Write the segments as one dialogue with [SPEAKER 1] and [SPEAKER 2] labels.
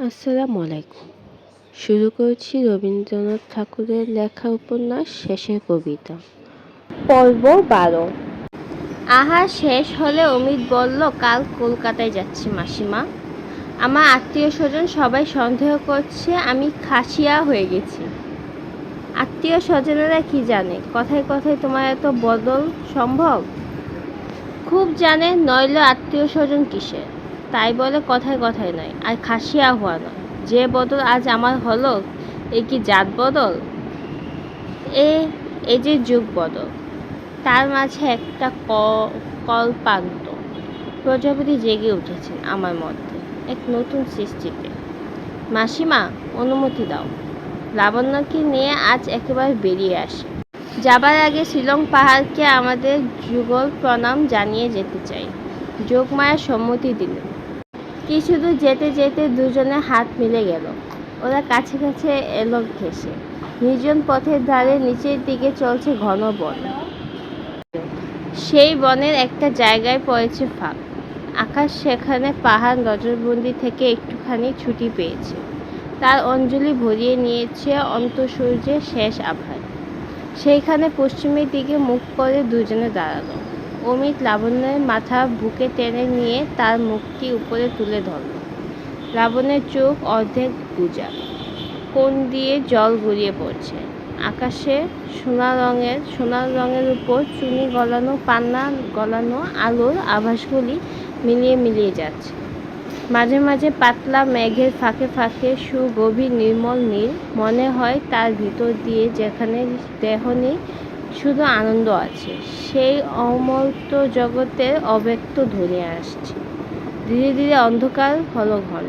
[SPEAKER 1] আসসালামু আলাইকুম শুরু করছি রবীন্দ্রনাথ ঠাকুরের লেখা উপন্যাস শেষের কবিতা। পর্ব বারো। আহার শেষ হলে অমিত বলল কাল কলকাতায় যাচ্ছি মাসিমা। আমার আত্মীয় স্বজন সবাই সন্দেহ করছে আমি খাসিয়া হয়ে গেছি। আত্মীয় স্বজনেরা কি জানে? কথায় কথায় তোমার এত বদল সম্ভব? খুব জানে নইলে আত্মীয় স্বজন কিসের? তাই বলে কথায় কথায় নয়, আর খাসিয়া হওয়া নয়। যে বদল আজ আমার হলো, এ কি জাত বদল? এ এই যে যুগ বদল। তার মাঝে একটা ক- কল্পান্ত। প্রজাপতি জেগে উঠেছেন আমার মধ্যে এক নতুন সৃষ্টিতে। মাসিমা, অনুমতি দাও। লাবণ্যকে নিয়ে আজ একেবারে বেরিয়ে আসে। যাবার আগে শিলং পাহাড়কে আমাদের যুগল প্রণাম জানিয়ে যেতে চাই। যোগমায়া সম্মতি দিলেন। কিছু দূর যেতে যেতে দুজনে হাত মিলে গেল। ওরা কাছে কাছে এলো ঘেসে নির্জন পথের ধারে নিচের দিকে চলছে ঘন বন। সেই বনের একটা জায়গায় পড়েছে ফাঁক। আকাশ সেখানে পাহাড় নজরবন্দি থেকে একটুখানি ছুটি পেয়েছে। তার অঞ্জলি ভরিয়ে নিয়েছে অন্তঃসূর্যের শেষ আভায়। সেইখানে পশ্চিমের দিকে মুখ করে দুজনে দাঁড়াল। অমিত লাবণ্যের মাথা বুকে টেনে নিয়ে তার মুখটি উপরে তুলে ধরল। লাবণ্যের চোখ অর্ধেক বুজা কোন দিয়ে জল গড়িয়ে পড়ছে? আকাশে সোনা রঙের সোনার রঙের উপর চুনি গলানো, পান্না গলানো, আলোর আভাসগুলি মিলিয়ে মিলিয়ে যাচ্ছে। মাঝে মাঝে পাতলা মেঘের ফাঁকে ফাঁকে সুগভীর নির্মল নীল মনে হয় তার ভিতর দিয়ে যেখানে দেহ নেই শুধু আনন্দ আছে। সেই অমর্ত জগতের অব্যক্ত ধরে আসছে। ধীরে ধীরে অন্ধকার হলো ঘন।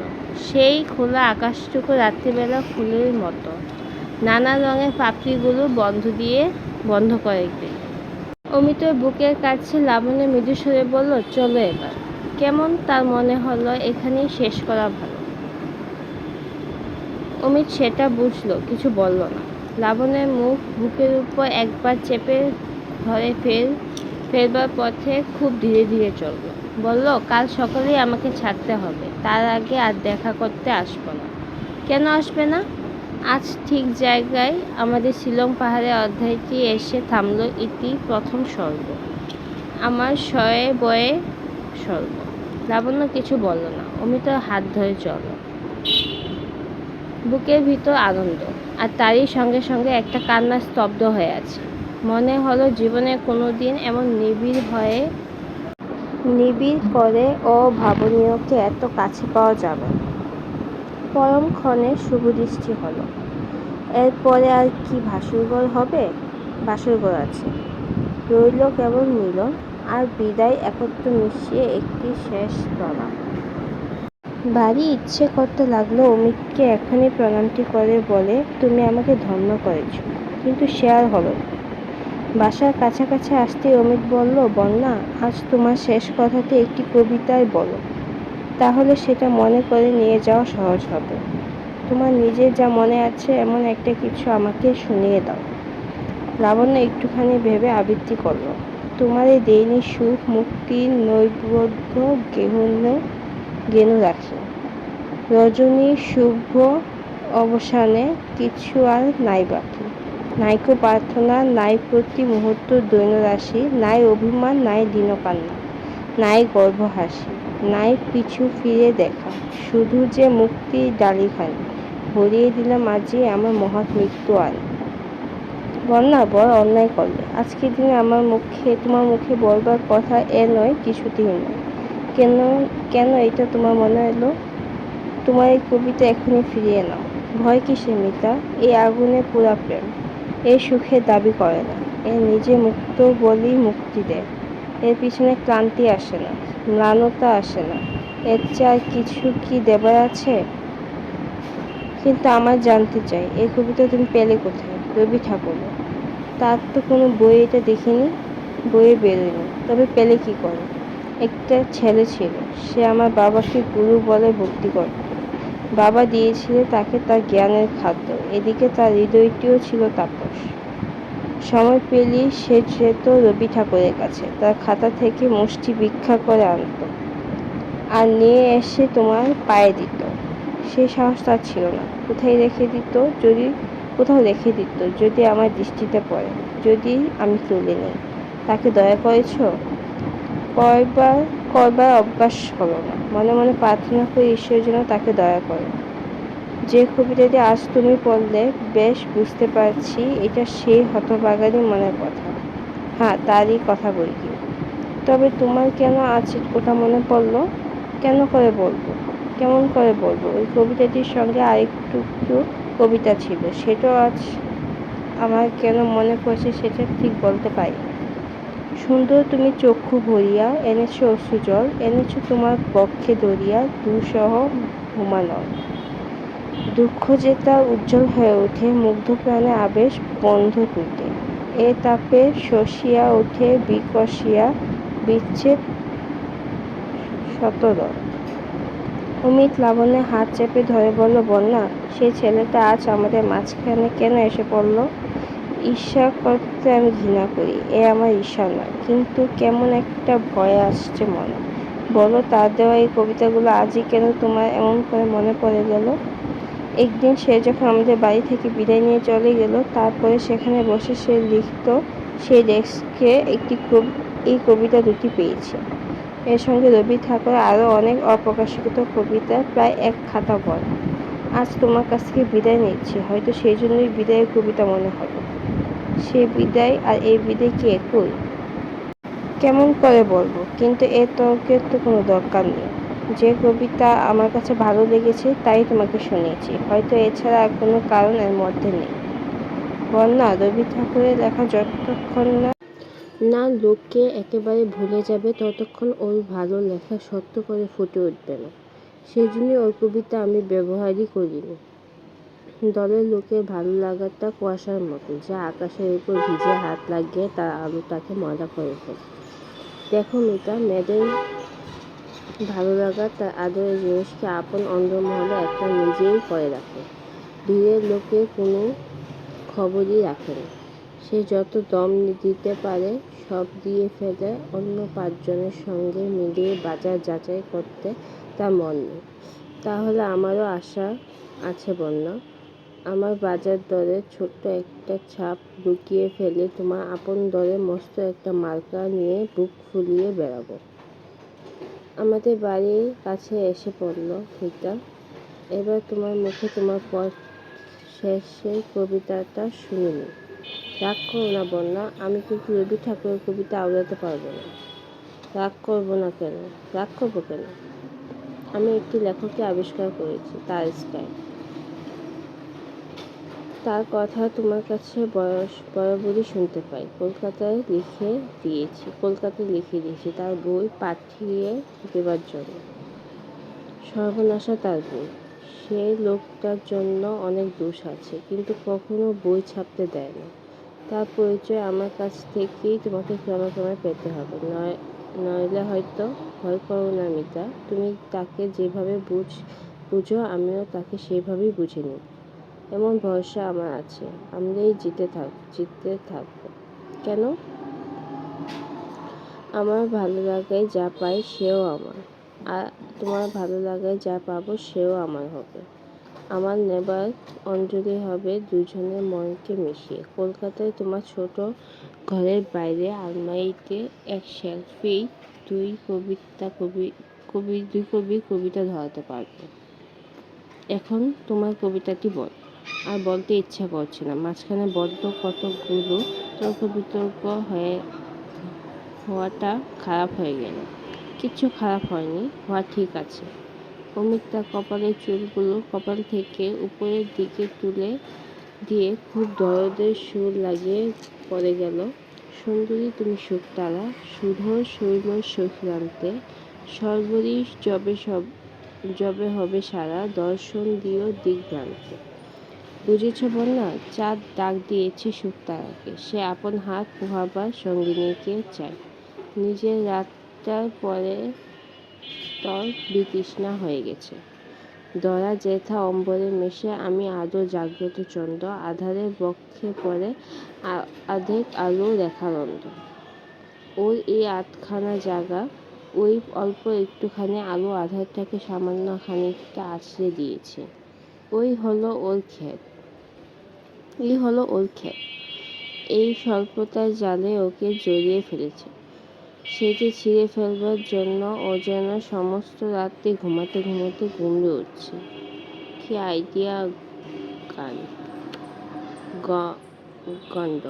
[SPEAKER 1] সেই খোলা আকাশটুকু রাত্রিবেলা ফুলের মতো। নানা রঙের পাপড়িগুলো বন্ধ দিয়ে বন্ধ করে দিল। অমিতর বুকের কাছে লাবণ্য মৃদু সরে বলল, চলো এবার। কেমন তার মনে হলো, এখানেই শেষ করা ভালো। অমিত সেটা বুঝলো, কিছু বলল না। লাবণের মুখ বুকের উপর একবার চেপে ধরে ফের ফেরবার পথে খুব ধীরে ধীরে চলল। বলল, কাল সকালেই আমাকে ছাড়তে হবে। তার আগে আর দেখা করতে আসব না। কেন আসবে না? আজ ঠিক জায়গায় আমাদের শিলং পাহাড়ের অধ্যায়টি এসে থামল ইতি প্রথম স্বর্গ। আমার শয়ে বয়ে স্বর্গ। লাবণ্য কিছু বলল না। অমিতর হাত ধরে চলল। বুকের ভিতর আনন্দ। আর তারই সঙ্গে সঙ্গে একটা কান্না স্তব্ধ হয়ে আছে। মনে হলো জীবনে কোনো দিন এমন নিবিড় হয়ে, নিবিড় করে ও ভাবনীয়কে এত কাছে পাওয়া যাবে। পরমক্ষণে শুভদৃষ্টি হলো। এরপরে আর কি ভাসুরঘর হবে? বাসুরঘর আছে। রইল কেবল মিলন আর বিদায় একত্র মিশিয়ে একটি শেষ প্রণাম ভারী ইচ্ছে করতে লাগল অমিতকে এখনই প্রণামটি করে বলে, তুমি আমাকে ধন্য করেছ, কিন্তু সে আর হলো না। বাসার কাছাকাছি আসতেই অমিত বলল, বন্যা, আজ তোমার শেষ কথাটি একটি কবিতায় বলো। তাহলে সেটা মনে করে নিয়ে যাওয়া সহজ হবে। তোমার নিজের যা মনে আছে, এমন একটা কিছু আমাকে শুনিয়ে দাও। লাবণ্য একটুখানি ভেবে আবৃত্তি করল, তোমার এই দেয়নি সুখ মুক্তি নৈবদ্য গেহুনে গেনু রাখি। রজনী শুভ অবসানে কিছু আর নাই বাকি। নাইকো প্রার্থনা, নাই প্রতি মুহূর্ত দৈনরাশি নাই অভিমান, নাই দিনকান্না, নাই গর্ভহাসি, নাই পিছু ফিরে দেখা। শুধু যে মুক্তির ডালিখানি ভরিয়ে দিলাম আজই আমার মহৎ মৃত্যু আন। বন্যা বড় অন্যায় করলে। আজকের দিনে আমার মুখে, তোমার মুখে বলবার কথা এ নয়, কিছুতেই নয়। কেন কেন এটা তোমার মনে এলো তোমার এই কবিতা এখনই ফিরিয়ে নাও। ভয় কিসে মিতা? এই আগুনে পুরা প্রেম। এই সুখে দাবি করে না। এ নিজে মুক্ত বলেই মুক্তি দেয়। এর পিছনে ক্লান্তি আসে না, ম্লানতা আসে না। এর চেয়ে আর কিছু কি দেবার আছে? কিন্তু আমার জানতে চাই, এই কবিতা তুমি পেলে কোথায়? রবি ঠাকুর তার তো কোনো বই এটা দেখিনি, বইয়ে বেরোয়নি। তবে পেলে কি করে? একটা ছেলে ছিল। সে আমার বাবাকে গুরু বলে ভক্তি করত। বাবা দিয়েছিল তাকে তার জ্ঞানের খাদ্য। এদিকে তার হৃদয়টিও ছিল তাপস। সময় পেলেই সে যেত রবি ঠাকুরের কাছে। তার খাতা থেকে মুষ্টি ভিক্ষা করে আনত। আর নিয়ে এসে তোমার পায়ে দিত। সেই সাহস তার ছিল না। কোথায় রেখে দিত? যদি কোথাও রেখে দিত। যদি আমার দৃষ্টিতে পড়ে। যদি আমি তুলে নিই। তাকে দয়া করেছ? কয়বার কয়বার অভ্যাস হলো না। মনে মনে প্রার্থনা করে ঈশ্বর যেন তাকে দয়া করে। যে কবিতাটি আজ তুমি পড়লে, বেশ বুঝতে পারছি এটা সেই হতবাগানি মনের কথা। হ্যাঁ তারই কথা কি তবে তোমার কেন আজ ওটা মনে পড়ল? কেন করে বলব? কেমন করে বলব? ওই কবিতাটির সঙ্গে আরেকটু কবিতা ছিল। সেটাও আজ আমার কেন মনে পড়ছে সেটা ঠিক বলতে পারি। সুন্দর তুমি চক্ষু ভরিয়া, এনেছো অশ্রু জল, এনেছো তোমার পক্ষে দরিয়া, দুঃসহ ঘুমানল। দুঃখ যে উজ্জ্বল হয়ে ওঠে, মুগ্ধ প্রাণে আবেশ বন্ধ টুটে। এ তাপে শশিয়া ওঠে, বিকশিয়া, বিচ্ছেদ শতদল অমিত লাবণ্যের হাত চেপে ধরে বলল, বন্যা সেই ছেলেটা আজ আমাদের মাঝখানে কেন এসে পড়ল? ঈর্ষা করতে আমি ঘৃণা করি, এ আমার ঈর্ষা নয়। কিন্তু কেমন একটা ভয় আসছে মনে। বলো তার দেওয়া এই কবিতাগুলো আজই কেন তোমার এমন করে মনে পড়ে গেল? একদিন সে যখন আমাদের বাড়ি থেকে বিদায় নিয়ে চলে গেল, তারপরে সেখানে বসে সে লিখত সেই ডেস্কে একটি এই কবিতা দুটি পেয়েছে। এর সঙ্গে রবি ঠাকুরের আরও অনেক অপ্রকাশিত কবিতা, প্রায় এক খাতা বই আজ তোমার কাছ থেকে বিদায় নিচ্ছি, হয়তো সেই জন্যই বিদায়ের কবিতা মনে হলো সে বিদায় আর এই বিদায় কি? একই কেমন করে বলব? কিন্তু এ তর্কের তো কোনো দরকার নেই। যে কবিতা আমার কাছে ভালো লেগেছে, তাই তোমাকে শুনিয়েছি। হয়তো এছাড়া আর কোনো কারণ এর মধ্যে নেই। বন্যা, রবি ঠাকুরের লেখা যতক্ষণ না না, লোককে একেবারে ভুলে যাবে, ততক্ষণ ওর ভালো লেখা সত্য করে ফুটে উঠবে না। সেই জন্যই ওর কবিতা আমি ব্যবহারই করিনি। দলের লোকের ভালো লাগাটা কুয়াশার মতো। যা আকাশের উপর ভিজে হাত লাগিয়ে তার আলোটাকে মজা করে ফেলে। দেখো মিতা, মেয়েদের ভালো লাগা তার আদরের জিনিসকে আপন অন্ধমহলে একটা নিজেই করে রাখে। দূরের লোকে কোনো খবরই রাখে না। সে যত দম দিতে পারে, সব দিয়ে ফেলে অন্য পাঁচজনের সঙ্গে মিলিয়ে বাজার যাচাই করতে তার মন নেই। তাহলে আমারও আশা আছে বন্যা। আমার বাজার দরে ছোট্ট একটা ছাপ লুকিয়ে ফেলে তোমার আপন দরে মস্ত একটা মার্কা নিয়ে বুক ফুলিয়ে বেড়াবো। আমাদের বাড়ির কাছে এসে পড়ল মিতা এবার তোমার মুখে তোমার পথ শেষের কবিতাটা শুনিনি। রাগ করো না বন্যা, আমি কিন্তু রবি ঠাকুরের কবিতা আওড়াতে পারব না। রাগ করব না কেন? রাগ করব কেন? আমি একটি লেখককে আবিষ্কার করেছি, তার স্টাইল। তার কথা তোমার কাছে বয়স বরাবরই শুনতে পাই। কলকাতায় লিখে দিয়েছি, কলকাতায় লিখে দিয়েছি। তার বই পাঠিয়ে দেবার জন্য। সর্বনাশা তার বই। সে লোকটার জন্য অনেক দোষ আছে, কিন্তু কখনো বই ছাপতে দেয় না। তার পরিচয় আমার কাছ থেকেই তোমাকে ক্রমে ক্রমে পেতে হবে। নয়, নইলে হয়তো ভয় করো না মিতা। তুমি তাকে যেভাবে বুঝ, বুঝো, আমিও তাকে সেভাবেই বুঝে নিই। এমন ভরসা আমার আছে। আমরাই জিতে থাক, জিততে থাকব। কেন? আমার ভালো লাগায় যা পাই সেও আমার। আর তোমার ভালো লাগায় যা পাবো সেও আমার হবে। আমার নেবার অঞ্জলি হবে দুজনের মনকে মিশিয়ে। কলকাতায় তোমার ছোট ঘরের বাইরে আলমারিতে এক শেলফেই দুই কবিতা কবি কবি, দুই কবির কবিতা ধরাতে পারবে। এখন তোমার কবিতাটি বল। আর বলতে ইচ্ছা করছে না। মাঝখানে বড্ড কতগুলো তর্ক বিতর্ক হয়ে, হওয়াটা খারাপ হয়ে গেল। কিচ্ছু খারাপ হয়নি, হওয়া ঠিক আছে। অমিত তার কপালের চুলগুলো কপাল থেকে উপরের দিকে তুলে দিয়ে খুব দরদের সুর লাগিয়ে পড়ে গেল। সুন্দরী, তুমি শুকতারা সুধর শৈল সখিরান্তে সর্বরী যবে সব যবে হবে সারা, দর্শন দিও দিগ্ভ্রান্তে। বুঝেছ বন্যা? চাঁদ ডাক দিয়েছে শুকতারাকে সে আপন হাত পোহাবার সঙ্গিনীকে চায়। নিজের রাতটার পরে তর বিতৃষ্ণা হয়ে গেছে। দরা জেঠা অম্বরে মেশে আমি আদৌ জাগ্রত চন্দ্র আধারের বক্ষে পড়ে আধেক আলো অন্ধ। ওর এই আটখানা জায়গা ওই অল্প একটুখানি আলো আধারটাকে সামান্য খানিকটা আছড়ে দিয়েছে। ওই হলো ওর ক্ষেত। এই হলো ওর ক্ষেত এই স্বল্পতার জালে ওকে জড়িয়ে ফেলেছে। সেটি ছিঁড়ে ফেলবার জন্য ও যেন সমস্ত রাত্রি ঘুমাতে ঘুমাতে গুমড়ে উঠছে। কি আইডিয়া গান। গণ্ড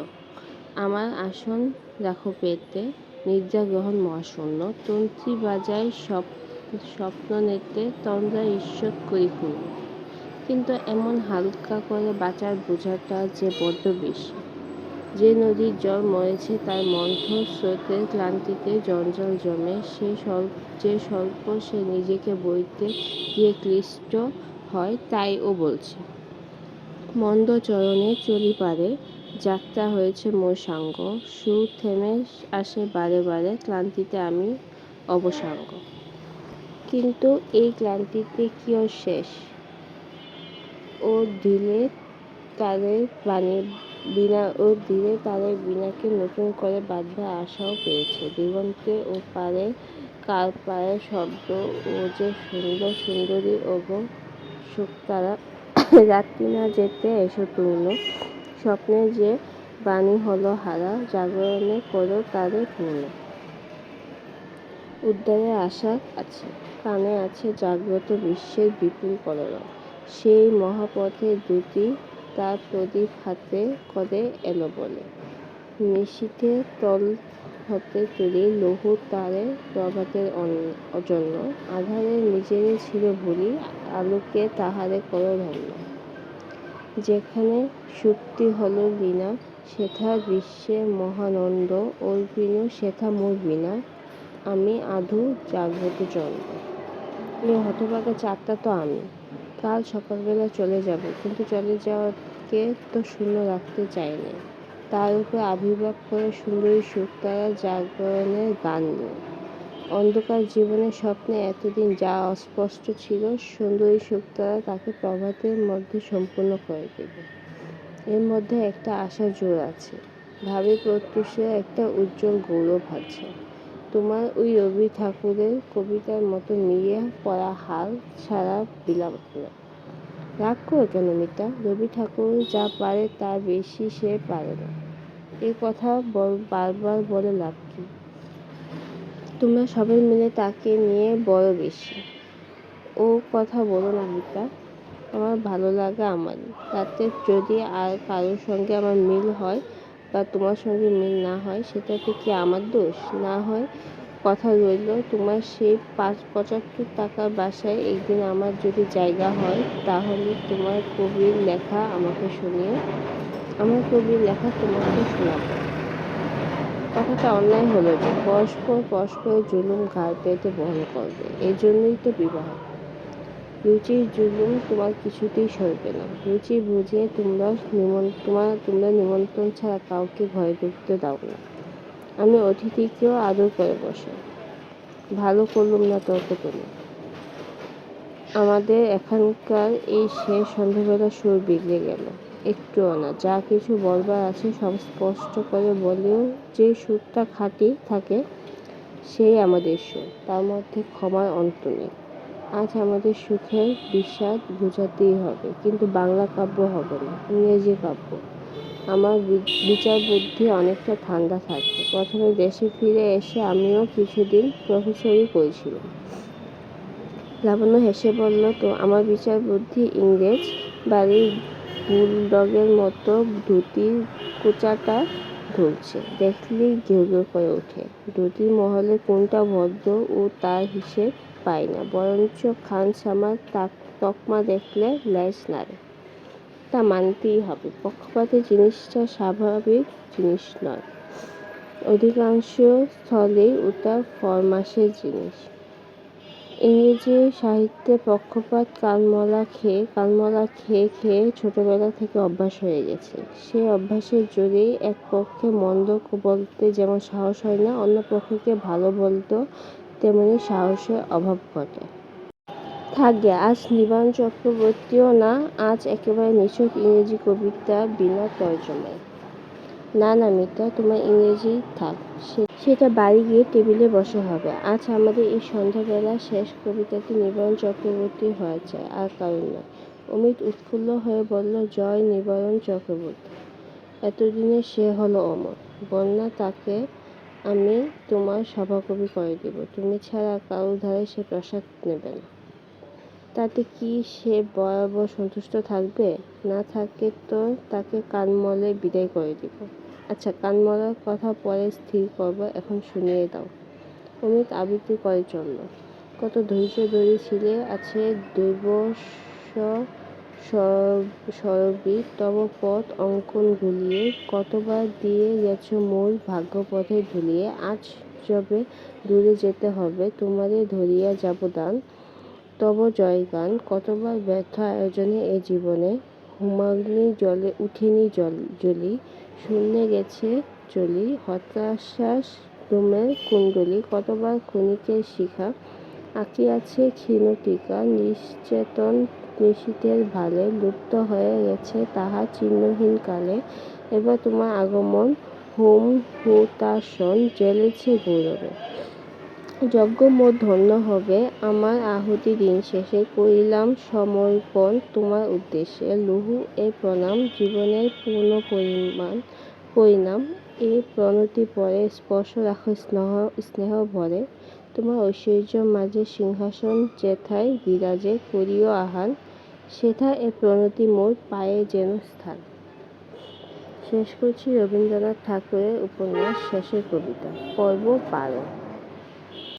[SPEAKER 1] আমার আসন রাখো পেতে নিদ্রা গ্রহণ মহাশূন্য। তন্ত্রী বাজায় সব স্বপ্ন নেতে তন্দ্রা ঈশ্বর করি খুন কিন্তু এমন হালকা করে বাঁচার বোঝাটা যে বড্ড বেশি। যে নদীর জল মরেছে তার মন্থর স্রোতের ক্লান্তিতে জঞ্জাল জমে, সে স্বল্প যে স্বল্প সে নিজেকে বইতে গিয়ে ক্লিষ্ট হয়, তাই ও বলছে, মন্দ চরণে চলি পারে, যাত্রা হয়েছে মোর সাঙ্গ। সুর থেমে আসে বারে বারে, ক্লান্তিতে আমি অবসাঙ্গ। কিন্তু এই ক্লান্তিতে কি ওর শেষ? ও দিলে তাদের বাণী বিনা, ও দিলে তাদের বিনাকে নতুন করে বাঁধবার আশাও পেয়েছে। দিগন্তে ও পারে কার পায়ের শব্দ ও যে সুন্দর সুন্দরী ওগো শুকতারা রাত্রি না যেতে এসো তুমল স্বপ্নে যে বাণী হলো হারা, জাগরণে করো তারে পূর্ণ উদ্ধারে আশা আছে কানে আছে জাগ্রত বিশ্বের বিপুল কলরব। সেই মহাপথে দুটি তার প্রদীপ হাতে করে এলো বলে। নিশীথে তল হতে তুলি লৌহ তারে প্রভাতের অজন্য। আধারে নিজেরে ছিল ভুলি আলোকে তাহারে কর ধন্য যেখানে সুপ্তি হলো লীনা সেথা বিশ্বে মহানন্দ, অর্পিণ সেথা মোর বিনা। আমি আধু জাগ্রত চন্দ্র। এই হতভাগা চারটা তো আমি। কাল সকালবেলা চলে যাব, কিন্তু চলে যাওয়াকে তো শূন্য রাখতে চাইনি। তার উপর আবির্ভাব করে সুন্দরী শুকতারা জাগরণের গান অন্ধকার জীবনের স্বপ্নে এতদিন যা অস্পষ্ট ছিল, সুন্দরী শুকতারা তাকে প্রভাতের মধ্যে সম্পূর্ণ করে দেবে। এর মধ্যে একটা আশা জোর আছে। ভাবি প্রত্যুষে একটা উজ্জ্বল গৌরব আছে। তোমার ওই রবি ঠাকুরের কবিতার মতো মিলিয়ে পড়া হাল ছাড়া বিলাপ রাগ করো কেন মিতা? রবি ঠাকুর যা পারে তার বেশি সে পারে না। এই কথা বারবার বলে লাভ কি? তোমরা সবাই মিলে তাকে নিয়ে বড় বেশি। ও কথা বলো না মিতা। আমার ভালো লাগা আমারই। তাতে যদি আর কারোর সঙ্গে আমার মিল হয় বা তোমার সঙ্গে মিল না হয়, সেটাতে কি আমার দোষ? না হয়, কথা রইল, তোমার সেই পাঁচ পঁচাত্তর টাকার বাসায় একদিন আমার যদি জায়গা হয়, তাহলে তোমার কবির লেখা আমাকে শুনিয়ে আমার কবির লেখা তোমাকে শোনাবো কথাটা অন্যায় হলো যে, পরস্পর পরস্পরের জুলুম ঘাড় পেতে বহন করবে। এই জন্যই তো বিবাহ। রুচির জুলুম তোমার কিছুতেই সরবে না। রুচি বুঝে তোমরা নিমন তোমার তোমরা নিমন্ত্রণ ছাড়া কাউকে ঘরে ঢুকতে দাও না। আমি অতিথিকেও আদর করে বসে। ভালো করলুম না তর্ক তুমি আমাদের এখানকার এই শেষ সন্ধ্যাবেলা সুর বিগড়ে গেল। একটুও না, যা কিছু বলবার আছে সব স্পষ্ট করে বলেও যে সুরটা খাঁটি থাকে, সেই আমাদের সুর। তার মধ্যে ক্ষমার অন্ত নেই। আজ আমাদের সুখের বিষাদ বোঝাতেই হবে, কিন্তু বাংলা কাব্য হবে না, ইংরেজি কাব্য। আমার বিচার বুদ্ধি অনেকটা ঠান্ডা থাকবে প্রথমে দেশে ফিরে এসে আমিও কিছুদিন প্রফেসরই করেছিলাম। লাবণ্য হেসে বলল, তো আমার বিচার বুদ্ধি ইংরেজ বাড়ির বুলডগের মতো ধুতি কুচাটা ধরছে দেখলেই ঘেউ ঘেউ করে ওঠে। ধুতির মহলে কোনটা ভদ্র ও তার হিসেব পায় না। বরঞ্চ খান সামার তাক- তকমা দেখলে ল্যাজ নাড়ে। তা মানতেই হবে। পক্ষপাতী জিনিসটা স্বাভাবিক জিনিস নয়। অধিকাংশ স্থলেই ওটা ফরমাসের জিনিস। ইংরেজি সাহিত্যে পক্ষপাত কালমলা খেয়ে কালমলা খেয়ে খেয়ে ছোটবেলা থেকে অভ্যাস হয়ে গেছে। সেই অভ্যাসের জোরেই এক পক্ষে মন্দ বলতে যেমন সাহস হয় না, অন্য পক্ষকে ভালো বলতেও তেমনি সাহসের অভাব ঘটে। থাকবে আজ নিবারণ চক্রবর্তীও না, আজ একেবারে নিছক ইংরেজি কবিতা বিনা তর্জমায়। না না, মিতা, তোমার ইংরেজি থাক সেটা বাড়ি গিয়ে টেবিলে বসে হবে। আজ আমাদের এই সন্ধ্যাবেলা শেষ কবিতাটি নিবারণ চক্রবর্তী হয়েছে, আর কারণ নয় অমিত উৎফুল্ল হয়ে বলল, জয় নিবারণ চক্রবর্তী। এতদিনে সে হলো অমর। বন্যা তাকে আমি তোমার সভাকবি করে দেব। তুমি ছাড়া কারও ধারে সে প্রসাদ নেবে না। তাতে কি সে বরাবর সন্তুষ্ট থাকবে? না থাকে তো তাকে কানমলে বিদায় করে দিব। আচ্ছা কানমলার কথা পরে স্থির করব, এখন শুনিয়ে দাও। অমিত আবৃত্তি করে চলল। কত ধৈর্য ধরে ছিলে আছে দৈবশ সরবি তব পথ অঙ্কন গুলিয়ে কতবার দিয়ে গেছ মোর ভাগ্যপথে ঝুলিয়ে আজ যবে দূরে যেতে হবে তোমারে ধরিয়া যাব দান তব জয়গান, কতবার ব্যর্থ আয়োজনে এ জীবনে? হুমাগ্নি জলে, উঠিনি জল জলি শূন্যে গেছে চলি, হতাশ্বাস ডোমের কুণ্ডলি, কতবার ক্ষণিকের শিখা? আঁকিয়াছে ক্ষীণ টিকা, নিশ্চেতন নিশীতের ভালে লুপ্ত হয়ে গেছে, তাহা চিহ্নহীন কালে। এবার তোমার আগমন হোম হুতাশন জ্বলেছে গৌরবে। যজ্ঞ মোর ধন্য হবে, আমার আহুতি দিন শেষে করিলাম সমর্পণ তোমার উদ্দেশ্যে। লুহু, এ প্রণাম, জীবনের পূর্ণ পরিমাণ পরিণাম। এ প্রণতি পরে স্পর্শ রাখো, স্নেহ স্নেহ ভরে। তোমার ঐশ্বর্য মাঝে সিংহাসন যেথায় বিরাজে, করিও আহান সেথা এ প্রণতি মোর পায়ে যেন স্থান। শেষ করছি রবীন্দ্রনাথ ঠাকুরের উপন্যাস, শেষের কবিতা, পর্ব বারো।